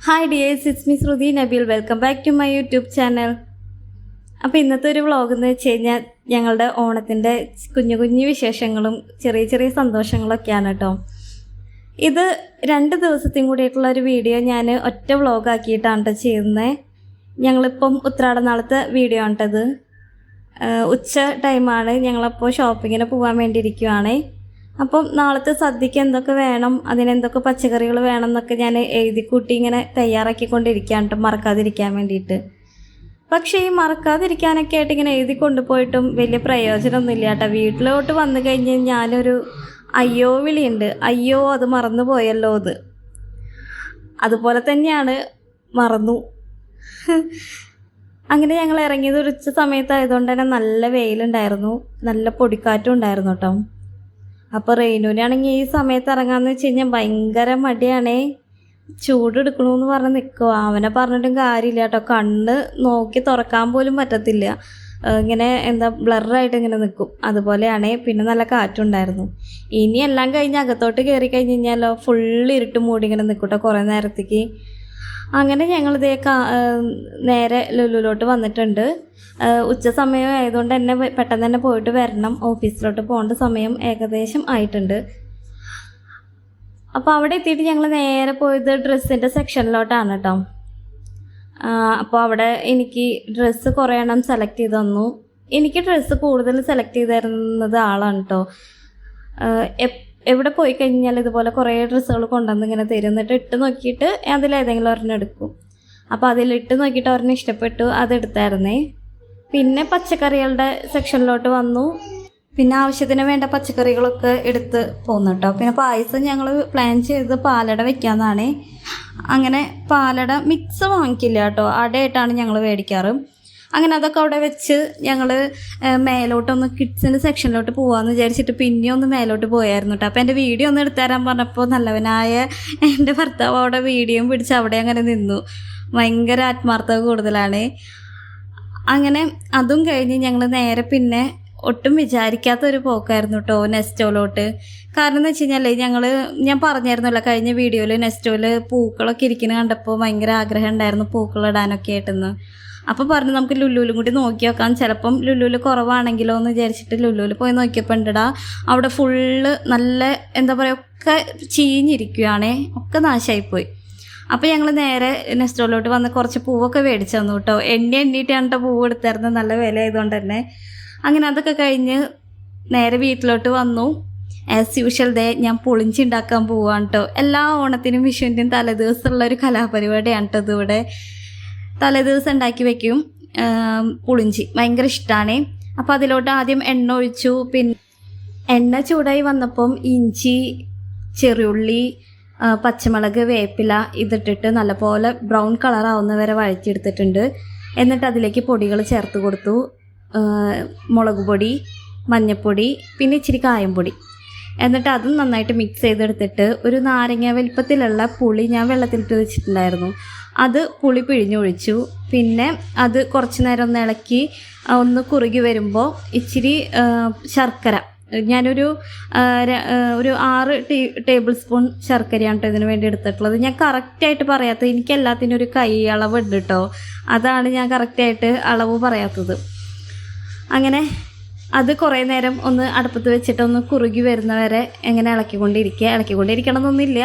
Hi dears it's me Shruthi Nabeel welcome back to my YouTube channel അപ്പോൾ ഇന്നത്തെ ഒരു vlog എന്ന് വെച്ച് കഴിഞ്ഞാൽ ഞങ്ങളുടെ ഓണത്തിന്റെ കുഞ്ഞു കുഞ്ഞു വിശേഷങ്ങളും ചെറിയ ചെറിയ സന്തോഷങ്ങളൊക്കെയാണ് കേട്ടോ. ഇത് രണ്ട് ദിവസത്തെയും കൂടിയിട്ടുള്ള ഒരു വീഡിയോ ഞാൻ ഒറ്റ വ്ളോഗ് ആക്കിയിട്ടാണ് കേട്ടോ ചെയ്യുന്നത് ഞങ്ങളിപ്പം ഉത്രാടനാളത്തെ വീഡിയോ ആണ് കേട്ടത് ഉച്ച ടൈമാണ് ഞങ്ങളപ്പോൾ ഷോപ്പിങ്ങിന് പോകാൻ വേണ്ടി ഇരിക്കുവാണേ. അപ്പം നാളത്തെ സദ്യക്ക് എന്തൊക്കെ വേണം? അതിനെന്തൊക്കെ പച്ചക്കറികൾ വേണം എന്നൊക്കെ ഞാൻ എഴുതി കൂട്ടി ഇങ്ങനെ തയ്യാറാക്കിക്കൊണ്ടിരിക്കുകയാണ് മറക്കാതിരിക്കാൻ വേണ്ടിയിട്ട്. പക്ഷേ ഈ മറക്കാതിരിക്കാനൊക്കെ ആയിട്ട് ഇങ്ങനെ എഴുതി കൊണ്ടുപോയിട്ടും വലിയ പ്രയോജനമൊന്നുമില്ല കേട്ടോ. വീട്ടിലോട്ട് വന്നു കഴിഞ്ഞ് ഞാനൊരു അയ്യോ വിളിയുണ്ട്. അയ്യോ അത് മറന്നു പോയല്ലോ അത് അതുപോലെ തന്നെയാണ് മറന്നു. അങ്ങനെ ഞങ്ങൾ ഇറങ്ങിയത് ഉച്ച സമയത്തായതുകൊണ്ട് തന്നെ നല്ല വെയിലുണ്ടായിരുന്നു. നല്ല പൊടിക്കാറ്റും ഉണ്ടായിരുന്നു കേട്ടോ. അപ്പോൾ റെയിനൂരാണെങ്കിൽ ഈ സമയത്ത് ഇറങ്ങാന്ന് വെച്ച് കഴിഞ്ഞാൽ ഭയങ്കര മടിയാണേ. ചൂട് എടുക്കണമെന്ന് പറഞ്ഞ് നിൽക്കുക അവനെ പറഞ്ഞിട്ടും കാര്യമില്ല കേട്ടോ. കണ്ണ് നോക്കി തുറക്കാൻ പോലും പറ്റത്തില്ല. ഇങ്ങനെ എന്താ ബ്ലറായിട്ട് ഇങ്ങനെ നിൽക്കും അതുപോലെയാണ് പിന്നെ നല്ല കാറ്റുണ്ടായിരുന്നു. ഇനി എല്ലാം കഴിഞ്ഞ് അകത്തോട്ട് കയറി കഴിഞ്ഞ് കഴിഞ്ഞാലോ ഫുള്ള് ഇരുട്ട് മൂടി ഇങ്ങനെ നിൽക്കട്ടോ കുറേ നേരത്തേക്ക്. അങ്ങനെ ഞങ്ങൾ ഇതേ നേരെ ലുലുലോട്ട് വന്നിട്ടുണ്ട്. ഉച്ച സമയം ആയതുകൊണ്ട് തന്നെ പെട്ടെന്ന് തന്നെ പോയിട്ട് വരണം. ഓഫീസിലോട്ട് പോകേണ്ട സമയം ഏകദേശം ആയിട്ടുണ്ട്. അപ്പോൾ അവിടെ എത്തിയിട്ട് ഞങ്ങൾ നേരെ പോയത് ഡ്രസ്സിന്റെ സെക്ഷനിലോട്ടാണ് കേട്ടോ അപ്പോൾ അവിടെ എനിക്ക് ഡ്രസ്സ് കുറേ എണ്ണം സെലക്ട് ചെയ്ത് തന്നു. എനിക്ക് ഡ്രസ്സ് കൂടുതൽ സെലക്ട് ചെയ്ത് തരുന്നത് ആളാണ് കേട്ടോ എവിടെ പോയി കഴിഞ്ഞാൽ ഇതുപോലെ കുറേ ഡ്രസ്സുകൾ കൊണ്ടുവന്ന് ഇങ്ങനെ തരും. എന്നിട്ട് ഇട്ട് നോക്കിയിട്ട് അതിലേതെങ്കിലും ഒരെണ്ണം എടുക്കും. അപ്പോൾ അതിലിട്ട് നോക്കിയിട്ട് ഒരെണ്ണം ഇഷ്ടപ്പെട്ടു അതെടുത്തായിരുന്നേ പിന്നെ പച്ചക്കറികളുടെ സെക്ഷനിലോട്ട് വന്നു. പിന്നെ ആവശ്യത്തിന് വേണ്ട പച്ചക്കറികളൊക്കെ എടുത്ത് പോന്നു കേട്ടോ പിന്നെ പായസം ഞങ്ങൾ പ്ലാൻ ചെയ്ത് പാലട വെക്കാമെന്നാണ്. അങ്ങനെ പാലട മിക്സ് വാങ്ങിക്കില്ല കേട്ടോ അടയായിട്ടാണ് ഞങ്ങൾ മേടിക്കാറ്. അങ്ങനെ അതൊക്കെ അവിടെ വെച്ച് ഞങ്ങൾ മേലോട്ടൊന്ന് കിഡ്സിന്റെ സെക്ഷനിലോട്ട് പോകാമെന്ന് വിചാരിച്ചിട്ട് പിന്നെ ഒന്ന് മേലോട്ട് പോയായിരുന്നു കേട്ടോ അപ്പോൾ എന്റെ വീഡിയോ ഒന്ന് എടുത്തു തരാൻ പറഞ്ഞപ്പോൾ നല്ലവനായ എന്റെ ഭർത്താവ് അവിടെ വീഡിയോയും പിടിച്ച് അവിടെ അങ്ങനെ നിന്നു. ഭയങ്കര ആത്മാർത്ഥത കൂടുതലാണ്. അങ്ങനെ അതും കഴിഞ്ഞ് ഞങ്ങൾ നേരെ പിന്നെ ഒട്ടും വിചാരിക്കാത്തൊരു പോക്കായിരുന്നു കേട്ടോ നെസ്റ്റോലോട്ട്. കാരണം എന്ന് വെച്ച് കഴിഞ്ഞാൽ ഞങ്ങൾ ഞാൻ പറഞ്ഞായിരുന്നല്ലോ കഴിഞ്ഞ വീഡിയോയിൽ നെസ്റ്റോയിൽ പൂക്കളൊക്കെ ഇരിക്കുന്നത് കണ്ടപ്പോൾ ഭയങ്കര ആഗ്രഹം ഉണ്ടായിരുന്നു പൂക്കളിടാനൊക്കെ ആയിട്ടെന്ന്. അപ്പോൾ പറഞ്ഞു നമുക്ക് ലുല്ലുവിലും കൂടി നോക്കി നോക്കാം ചിലപ്പം ലുല്ലുവിൽ കുറവാണെങ്കിലോ എന്ന് വിചാരിച്ചിട്ട് ലുല്ലുവിൽ പോയി നോക്കിയപ്പോൾ ഉണ്ടടാ അവിടെ ഫുള്ള് നല്ല എന്താ പറയുക ഒക്കെ ചീഞ്ഞിരിക്കുകയാണേ ഒക്കെ നാശമായിപ്പോയി അപ്പോൾ ഞങ്ങൾ നേരെ നെസ്റ്റോളിലോട്ട് വന്ന് കുറച്ച് പൂവൊക്കെ മേടിച്ചു തന്നു കേട്ടോ. എണ്ണി എണ്ണിയിട്ടാണ് കേട്ടോ പൂവ് എടുത്തായിരുന്നത് നല്ല വില ആയതുകൊണ്ട് തന്നെ അങ്ങനെ അതൊക്കെ കഴിഞ്ഞ് നേരെ വീട്ടിലോട്ട് വന്നു. ആസ് യൂഷ്വൽ ദേ ഞാൻ പൊളിഞ്ചുണ്ടാക്കാൻ പോവാണ് കേട്ടോ എല്ലാ ഓണത്തിനും വിഷുവിന്റെയും തലേദിവസമുള്ള ഒരു കലാപരിപാടിയാണ് കേട്ടോ ഇതിവിടെ. തലേദിവസം ഉണ്ടാക്കി വെക്കും. പുളിഞ്ചി. ഭയങ്കര ഇഷ്ടമാണ് അപ്പോൾ അതിലോട്ട് ആദ്യം എണ്ണ ഒഴിച്ചു. പിന്നെ എണ്ണ ചൂടായി വന്നപ്പം ഇഞ്ചി ചെറിയുള്ളി പച്ചമുളക് വേപ്പില ഇതിട്ടിട്ട് നല്ലപോലെ ബ്രൗൺ കളർ ആവുന്നവരെ വഴറ്റിയെടുത്തിട്ടുണ്ട്. എന്നിട്ട് അതിലേക്ക് പൊടികൾ ചേർത്ത് കൊടുത്തു. മുളക് പൊടി മഞ്ഞൾപ്പൊടി പിന്നെ ഇച്ചിരി കായം പൊടി. എന്നിട്ട് അതും നന്നായിട്ട് മിക്സ് ചെയ്തെടുത്തിട്ട് ഒരു നാരങ്ങ വലിപ്പത്തിലുള്ള പുളി ഞാൻ വെള്ളത്തിലിട്ട് വെച്ചിട്ടുണ്ടായിരുന്നു. അത് പുളി പിഴിഞ്ഞൊഴിച്ചു. പിന്നെ അത് കുറച്ച് നേരം ഒന്ന് ഇളക്കി ഒന്ന് കുറുകി വരുമ്പോൾ ഇച്ചിരി ശർക്കര. ഞാനൊരു ഒരു ആറ് ടീ ടേബിൾ സ്പൂൺ ശർക്കരയാണ് കേട്ടോ ഇതിന് വേണ്ടി എടുത്തിട്ടുള്ളത്. ഞാൻ കറക്റ്റായിട്ട് പറയാത്തത് എനിക്ക് എല്ലാത്തിനും ഒരു കൈ അളവ് ഉണ്ട് കേട്ടോ അതാണ് ഞാൻ കറക്റ്റായിട്ട് അളവ് പറയാത്തത്. അങ്ങനെ അത് കുറേ നേരം ഒന്ന് അടുപ്പത്ത് വെച്ചിട്ട് ഒന്ന് കുറുകി വരുന്നവരെ എങ്ങനെ ഇളക്കിക്കൊണ്ടിരിക്കുക ഇളക്കിക്കൊണ്ടിരിക്കണം എന്നൊന്നുമില്ല.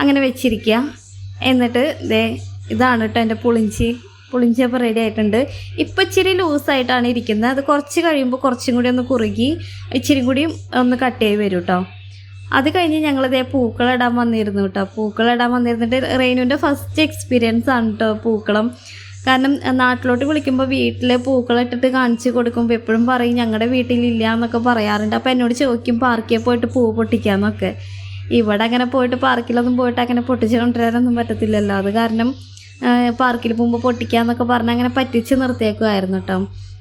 അങ്ങനെ വെച്ചിരിക്കുക എന്നിട്ട് ദേ ഇതാണ് കേട്ടോ എന്റെ പുളിഞ്ചി. പുളിഞ്ചി അപ്പോൾ റെഡി ആയിട്ടുണ്ട്. ഇപ്പം ഇച്ചിരി ലൂസായിട്ടാണ് ഇരിക്കുന്നത്. അത് കുറച്ച് കഴിയുമ്പോൾ കുറച്ചും കൂടി ഒന്ന് കുറുകി ഇച്ചിരി കൂടിയും ഒന്ന് കട്ട് ചെയ്ത് വരും കേട്ടോ അത് കഴിഞ്ഞ് ഞങ്ങളിതേ പൂക്കളിടാൻ വന്നിരുന്നു കേട്ടോ പൂക്കളിടാൻ വന്നിരുന്നിട്ട് റെയിനുവിന്റെ ഫസ്റ്റ് എക്സ്പീരിയൻസ് ആണ് കേട്ടോ പൂക്കളം. കാരണം നാട്ടിലോട്ട് വിളിക്കുമ്പോൾ വീട്ടിൽ പൂക്കളിട്ടിട്ട് കാണിച്ച് കൊടുക്കുമ്പോൾ എപ്പോഴും പറയും ഞങ്ങളുടെ വീട്ടിലില്ല എന്നൊക്കെ പറയാറുണ്ട്. അപ്പോൾ എന്നോട് ചോദിക്കും പാർക്കിൽ പോയിട്ട് പൂ പൊട്ടിക്കാന്നൊക്കെ. ഇവിടെ അങ്ങനെ പോയിട്ട് പാർക്കിലൊന്നും പോയിട്ട് അങ്ങനെ പൊട്ടിച്ചു കൊണ്ടുവരാനൊന്നും പറ്റത്തില്ലല്ലോ. അത് കാരണം പാർക്കിൽ പോകുമ്പോൾ പൊട്ടിക്കാന്നൊക്കെ പറഞ്ഞ് അങ്ങനെ പറ്റിച്ച് നിർത്തിയേക്കുമായിരുന്നു കേട്ടോ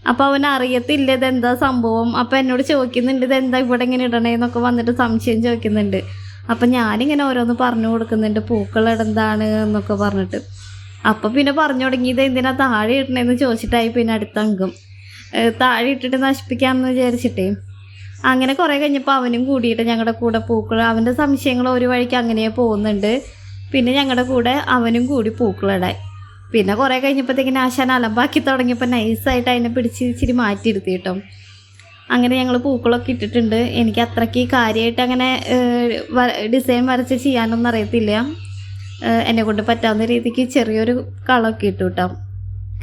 അപ്പോൾ അവൻ അറിയത്തില്ല ഇതെന്താ സംഭവം. അപ്പോൾ എന്നോട് ചോദിക്കുന്നുണ്ട് ഇതെന്താ ഇവിടെ ഇങ്ങനെ ഇടണേന്നൊക്കെ വന്നിട്ട് സംശയം ചോദിക്കുന്നുണ്ട്. അപ്പം ഞാനിങ്ങനെ ഓരോന്ന് പറഞ്ഞു കൊടുക്കുന്നുണ്ട് പൂക്കൾ ഇടെന്താണ് എന്നൊക്കെ പറഞ്ഞിട്ട്. അപ്പം പിന്നെ പറഞ്ഞു തുടങ്ങി ഇത് എന്തിനാ താഴെ ഇടണേന്ന് ചോദിച്ചിട്ടായി പിന്നെ അടുത്ത അംഗം. താഴെ ഇട്ടിട്ട് നശിപ്പിക്കാമെന്ന് വിചാരിച്ചിട്ടേ. അങ്ങനെ കുറേ കഴിഞ്ഞപ്പോൾ അവനും കൂടിയിട്ട് ഞങ്ങളുടെ കൂടെ പൂക്കൾ അവന്റെ സംശയങ്ങൾ ഒരു വഴിക്ക് അങ്ങനെ പോകുന്നുണ്ട്. പിന്നെ ഞങ്ങളുടെ കൂടെ അവനും കൂടി പൂക്കളിടാൻ പിന്നെ കുറേ കഴിഞ്ഞപ്പോഴത്തേക്കിന് ആശാൻ അലമ്പാക്കി തുടങ്ങിയപ്പോൾ നൈസായിട്ട് അതിനെ പിടിച്ച് ഇച്ചിരി മാറ്റിയിരുത്തി കേട്ടോ അങ്ങനെ ഞങ്ങൾ പൂക്കളൊക്കെ ഇട്ടിട്ടുണ്ട്. എനിക്ക് അത്രയ്ക്ക് കാര്യമായിട്ട് അങ്ങനെ ഡിസൈൻ വരച്ച് ചെയ്യാനൊന്നും അറിയത്തില്ല. എന്നെ കൊണ്ട് പറ്റാവുന്ന രീതിക്ക് ചെറിയൊരു കളമൊക്കെ ഇട്ടു കേട്ടോ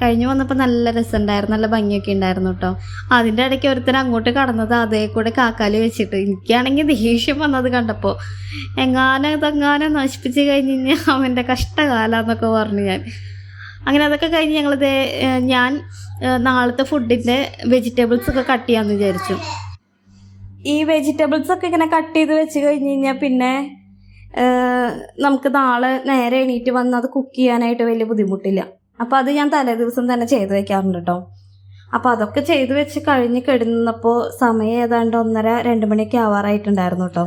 കഴിഞ്ഞ് വന്നപ്പോൾ നല്ല രസമുണ്ടായിരുന്നു നല്ല ഭംഗിയൊക്കെ ഉണ്ടായിരുന്നു കേട്ടോ അതിന്റെ ഇടയ്ക്ക് ഒരുത്തൻ അങ്ങോട്ട് കടന്നത് അതേ കൂടെ കാക്കാലി വെച്ചിട്ട്. എനിക്കാണെങ്കിൽ ദേഷ്യം വന്നത് കണ്ടപ്പോൾ എങ്ങാനും ഇതെങ്ങാനും നശിപ്പിച്ച് കഴിഞ്ഞ് കഴിഞ്ഞാൽ അവന്റെ കഷ്ടകാലാന്നൊക്കെ പറഞ്ഞു ഞാൻ. അങ്ങനെ അതൊക്കെ കഴിഞ്ഞ് ഞങ്ങളിത് ഞാൻ നാളത്തെ ഫുഡിന്റെ വെജിറ്റബിൾസ് ഒക്കെ കട്ട് ചെയ്യാമെന്ന് വിചാരിച്ചു. ഈ വെജിറ്റബിൾസ് ഒക്കെ ഇങ്ങനെ കട്ട് ചെയ്ത് വെച്ച് കഴിഞ്ഞ് കഴിഞ്ഞാൽ പിന്നെ നമുക്ക് നാളെ നേരെ എണീറ്റ് വന്ന് അത് കുക്ക് ചെയ്യാനായിട്ട് വലിയ ബുദ്ധിമുട്ടില്ല. അപ്പോൾ അത് ഞാൻ തലേ ദിവസം തന്നെ ചെയ്ത് വെക്കാറുണ്ട് കേട്ടോ അപ്പോൾ അതൊക്കെ ചെയ്തു വെച്ച് കഴിഞ്ഞ് കിടന്നപ്പോൾ സമയം ഏതാണ്ട് ഒന്നര രണ്ട് മണിയൊക്കെ ആവാറായിട്ടുണ്ടായിരുന്നു കേട്ടോ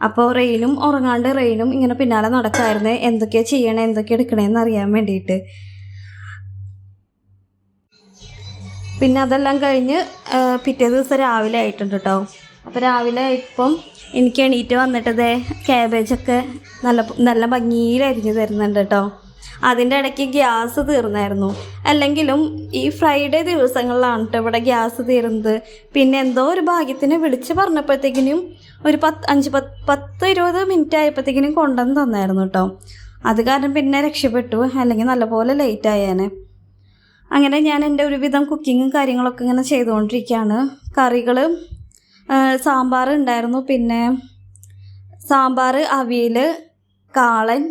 അപ്പോൾ റെയിനും ഉറങ്ങാണ്ട് റെയിനും ഇങ്ങനെ പിന്നാലെ നടക്കായിരുന്നു എന്തൊക്കെയാണ് ചെയ്യണേ എന്തൊക്കെ എടുക്കണേന്ന് അറിയാൻ വേണ്ടിയിട്ട്. പിന്നെ അതെല്ലാം കഴിഞ്ഞ് പിറ്റേ ദിവസം രാവിലെ ആയിട്ടുണ്ട് കേട്ടോ അപ്പോൾ രാവിലെ ഇപ്പം എനിക്ക് എണീറ്റ് വന്നിട്ട് ദേ ക്യാബേജൊക്കെ നല്ല നല്ല ഭംഗിയിൽ അരിഞ്ഞ് തരുന്നുണ്ട് കേട്ടോ അതിന്റെ ഇടയ്ക്ക് ഗ്യാസ് തീർന്നായിരുന്നു. അല്ലെങ്കിലും ഈ ഫ്രൈഡേ ദിവസങ്ങളിലാണ് കേട്ടോ ഇവിടെ ഗ്യാസ് തീർന്നത് പിന്നെ എന്തോ ഒരു ഭാഗ്യത്തിന് വിളിച്ച് പറഞ്ഞപ്പോഴത്തേക്കിനും ഒരു പത്ത് അഞ്ച് പത്ത് പത്ത് ഇരുപത് മിനിറ്റ് ആയപ്പോഴത്തേക്കിനും കൊണ്ടുവന്ന് തന്നായിരുന്നു കേട്ടോ അത് കാരണം പിന്നെ രക്ഷപ്പെട്ടു. അല്ലെങ്കിൽ നല്ലപോലെ ലേറ്റ് ആയേനെ. അങ്ങനെ ഞാൻ എന്റെ ഒരുവിധം കുക്കിങ്ങും കാര്യങ്ങളൊക്കെ ഇങ്ങനെ ചെയ്തുകൊണ്ടിരിക്കുകയാണ്. കറികൾ സാമ്പാർ ഉണ്ടായിരുന്നു. പിന്നെ സാമ്പാർ അവിയൽ കാളൻ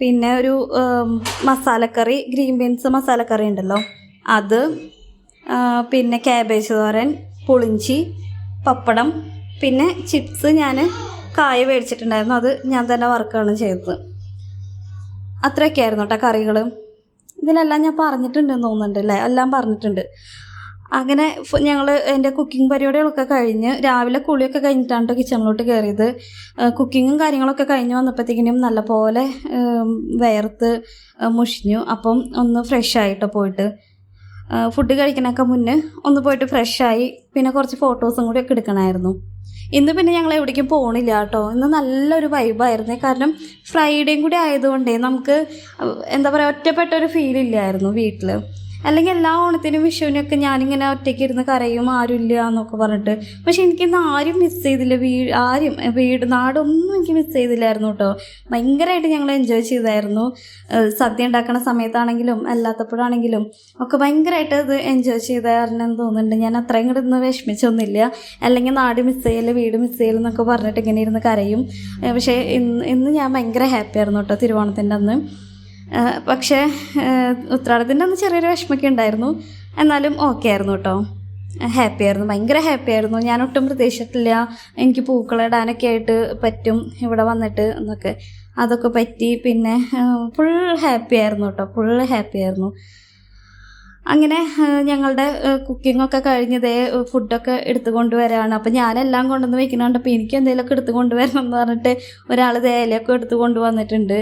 പിന്നെ ഒരു മസാലക്കറി ഗ്രീൻ ബീൻസ് മസാലക്കറി ഉണ്ടല്ലോ. അത് പിന്നെ ക്യാബേജ് തോരൻ പുളിഞ്ചി പപ്പടം പിന്നെ ചിപ്സ് ഞാൻ കായ മേടിച്ചിട്ടുണ്ടായിരുന്നു. അത് ഞാൻ തന്നെ വർക്കാണ് ചെയ്തത്. അത്രയൊക്കെയായിരുന്നു കേട്ടോ കറികൾ ഇതിലെല്ലാം ഞാൻ പറഞ്ഞിട്ടുണ്ടെന്ന് തോന്നുന്നുണ്ട് അല്ലേ എല്ലാം പറഞ്ഞിട്ടുണ്ട്. അങ്ങനെ ഞങ്ങൾ എന്റെ കുക്കിംഗ് പരിപാടികളൊക്കെ കഴിഞ്ഞ് രാവിലെ കുളിയൊക്കെ കഴിഞ്ഞിട്ടാണ് കേട്ടോ കിച്ചണിലോട്ട് കയറിയത് കുക്കിങ്ങും കാര്യങ്ങളൊക്കെ കഴിഞ്ഞ് വന്നപ്പോഴത്തേക്കിനും നല്ലപോലെ വയർത്ത് മുഷിഞ്ഞു. അപ്പം ഒന്ന് ഫ്രഷ് ആയിട്ടോ പോയിട്ട്. ഫുഡ് കഴിക്കണൊക്കെ മുന്നേ ഒന്ന് പോയിട്ട് ഫ്രഷായി പിന്നെ കുറച്ച് ഫോട്ടോസും കൂടി ഒക്കെ എടുക്കണമായിരുന്നു ഇന്ന് പിന്നെ ഞങ്ങൾ എവിടേക്കും പോകണില്ല കേട്ടോ. ഇന്ന് നല്ലൊരു വൈബായിരുന്നു കാരണം ഫ്രൈഡേയും കൂടി ആയതുകൊണ്ടേ നമുക്ക് എന്താ പറയുക ഒറ്റപ്പെട്ട ഒരു ഫീൽ ഇല്ലായിരുന്നു വീട്ടിൽ അല്ലെങ്കിൽ എല്ലാ ഓണത്തിനും വിഷുവിനൊക്കെ ഞാനിങ്ങനെ ഒറ്റയ്ക്ക് ഇരുന്ന് കരയും ആരുമില്ല എന്നൊക്കെ പറഞ്ഞിട്ട്. പക്ഷെ എനിക്കിന്ന് ആരും മിസ് ചെയ്തില്ല. വീ ആരും വീട് നാടൊന്നും എനിക്ക് മിസ് ചെയ്തില്ലായിരുന്നു കേട്ടോ. ഭയങ്കരമായിട്ട് ഞങ്ങൾ എൻജോയ് ചെയ്തായിരുന്നു. സദ്യ ഉണ്ടാക്കുന്ന സമയത്താണെങ്കിലും അല്ലാത്തപ്പോഴാണെങ്കിലും ഒക്കെ ഭയങ്കരമായിട്ട് അത് എൻജോയ് ചെയ്തായിരുന്നു തോന്നുന്നുണ്ട്. ഞാൻ അത്രയും കൂടെ ഇന്ന് വിഷമിച്ചൊന്നുമില്ല. അല്ലെങ്കിൽ നാട് മിസ് ചെയ്യൽ വീട് മിസ് ചെയ്യലെന്നൊക്കെ പറഞ്ഞിട്ട് ഇങ്ങനെ ഇരുന്ന് കരയും. പക്ഷേ ഇന്ന് ഇന്ന് ഞാൻ ഭയങ്കര ഹാപ്പി ആയിരുന്നു കേട്ടോ തിരുവോണത്തിന്റെ അന്ന്. പക്ഷേ ഉത്രാടത്തിന്റെ അന്ന് ചെറിയൊരു വിഷമമൊക്കെ ഉണ്ടായിരുന്നു. എന്നാലും ഓക്കെ ആയിരുന്നു കേട്ടോ ഹാപ്പി ആയിരുന്നു ഭയങ്കര ഹാപ്പി ആയിരുന്നു. ഞാൻ ഒട്ടും പ്രതീക്ഷിച്ചിട്ടില്ല. എനിക്ക് പൂക്കളിടാനൊക്കെ ആയിട്ട് പറ്റും ഇവിടെ വന്നിട്ട് എന്നൊക്കെ. അതൊക്കെ പറ്റി പിന്നെ ഫുൾ ഹാപ്പി ആയിരുന്നു കേട്ടോ ഫുൾ ഹാപ്പി ആയിരുന്നു. അങ്ങനെ ഞങ്ങളുടെ കുക്കിംഗ് ഒക്കെ കഴിഞ്ഞതേ ഫുഡൊക്കെ എടുത്തു കൊണ്ടുവരാണ്. അപ്പം ഞാനെല്ലാം കൊണ്ടുവന്ന് വെക്കുന്നുണ്ട് അപ്പോൾ എനിക്ക് എന്തെങ്കിലുമൊക്കെ എടുത്തു കൊണ്ടുവരണം എന്ന് പറഞ്ഞിട്ട് ഒരാൾ ഇലയൊക്കെ എടുത്തു കൊണ്ടുവന്നിട്ടുണ്ട്.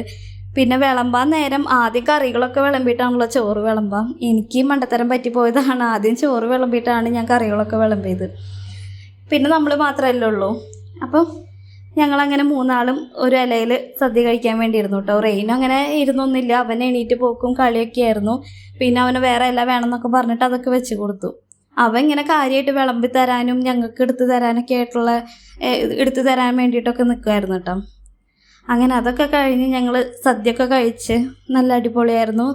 പിന്നെ വിളമ്പാൻ നേരം ആദ്യം കറികളൊക്കെ വിളമ്പിയിട്ടാണല്ലോ ചോറ് വിളമ്പാം. എനിക്ക് മണ്ടത്തരം പറ്റിപ്പോയതാണ്. ആദ്യം ചോറ് വിളമ്പിയിട്ടാണ് ഞാൻ കറികളൊക്കെ വിളമ്പിയത്. പിന്നെ നമ്മൾ മാത്രമല്ലേ ഉള്ളൂ. അപ്പം ഞങ്ങളങ്ങനെ മൂന്നാളും ഒരു ഇലയിൽ സദ്യ കഴിക്കാൻ വേണ്ടി ഇരുന്നു കേട്ടോ റെയിനും അങ്ങനെ ഇരുന്നൊന്നുമില്ല. അവൻ എണീറ്റ് പോക്കും കളിയൊക്കെ ആയിരുന്നു. പിന്നെ അവന് വേറെ ഇല വേണമെന്നൊക്കെ പറഞ്ഞിട്ട് അതൊക്കെ വെച്ച് കൊടുത്തു. അവൻ ഇങ്ങനെ കാര്യമായിട്ട് വിളമ്പി തരാനും ഞങ്ങൾക്ക് എടുത്തു തരാനൊക്കെ ആയിട്ടുള്ള എടുത്തു തരാൻ വേണ്ടിയിട്ടൊക്കെ നിൽക്കുമായിരുന്നു കേട്ടോ അങ്ങനെ അതൊക്കെ കഴിഞ്ഞ് ഞങ്ങൾ സദ്യയൊക്കെ കഴിച്ച് നല്ല അടിപൊളിയായിരുന്നു.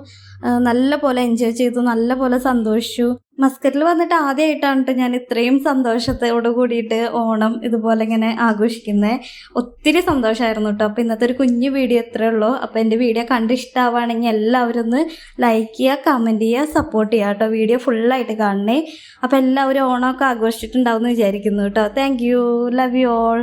നല്ല പോലെ എൻജോയ് ചെയ്തു നല്ല പോലെ സന്തോഷിച്ചു. മസ്കറ്റിൽ വന്നിട്ട് ആദ്യമായിട്ടാണ് ഞാൻ ഇത്രയും സന്തോഷത്തോട് കൂടിയിട്ട് ഓണം ഇതുപോലെ ഇങ്ങനെ ആഘോഷിക്കുന്നത് ഒത്തിരി സന്തോഷമായിരുന്നു കേട്ടോ അപ്പോൾ ഇന്നത്തെ ഒരു കുഞ്ഞു വീഡിയോ ഇത്രേ ഉള്ളൂ. അപ്പോൾ എന്റെ വീഡിയോ കണ്ട് ഇഷ്ടമാവുകയാണെങ്കിൽ എല്ലാവരും ഒന്ന് ലൈക്ക് ചെയ്യുക കമന്റ് ചെയ്യുക സപ്പോർട്ട് ചെയ്യുക കേട്ടോ വീഡിയോ ഫുള്ളായിട്ട് കാണണേ. അപ്പോൾ എല്ലാവരും ഓണമൊക്കെ ആഘോഷിച്ചിട്ടുണ്ടാവും എന്ന് വിചാരിക്കുന്നു കേട്ടോ thank you love you all